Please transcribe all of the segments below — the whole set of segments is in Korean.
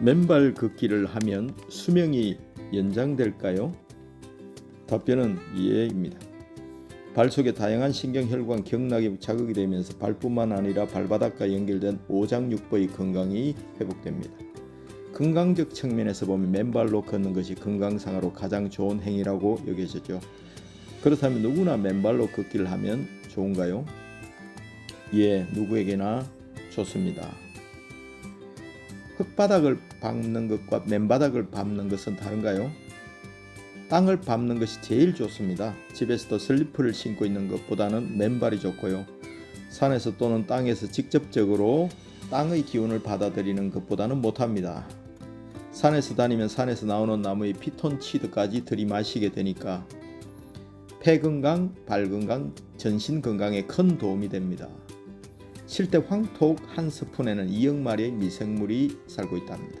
맨발 걷기를 하면 수명이 연장될까요? 답변은 예입니다. 발 속에 다양한 신경혈관 경락이 자극이 되면서 발뿐만 아니라 발바닥과 연결된 오장육부의 건강이 회복됩니다. 건강적 측면에서 보면 맨발로 걷는 것이 건강상으로 가장 좋은 행위라고 여겨지죠. 그렇다면 누구나 맨발로 걷기를 하면 좋은가요? 예, 누구에게나 좋습니다. 흙바닥을 밟는 것과 맨바닥을 밟는 것은 다른가요? 땅을 밟는 것이 제일 좋습니다. 집에서도 슬리퍼를 신고 있는 것보다는 맨발이 좋고요. 산에서 또는 땅에서 직접적으로 땅의 기운을 받아들이는 것보다는 못합니다. 산에서 다니면 산에서 나오는 나무의 피톤치드까지 들이마시게 되니까 폐 건강, 발 건강, 전신 건강에 큰 도움이 됩니다. 실제 황토 한 스푼에는 2억 마리의 미생물이 살고 있답니다.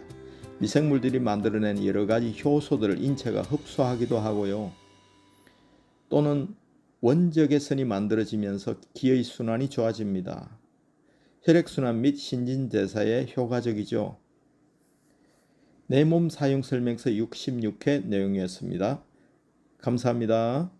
미생물들이 만들어낸 여러 가지 효소들을 인체가 흡수하기도 하고요. 또는 원적외선이 만들어지면서 기의 순환이 좋아집니다. 혈액순환 및 신진대사에 효과적이죠. 내 몸 사용 설명서 66회 내용이었습니다. 감사합니다.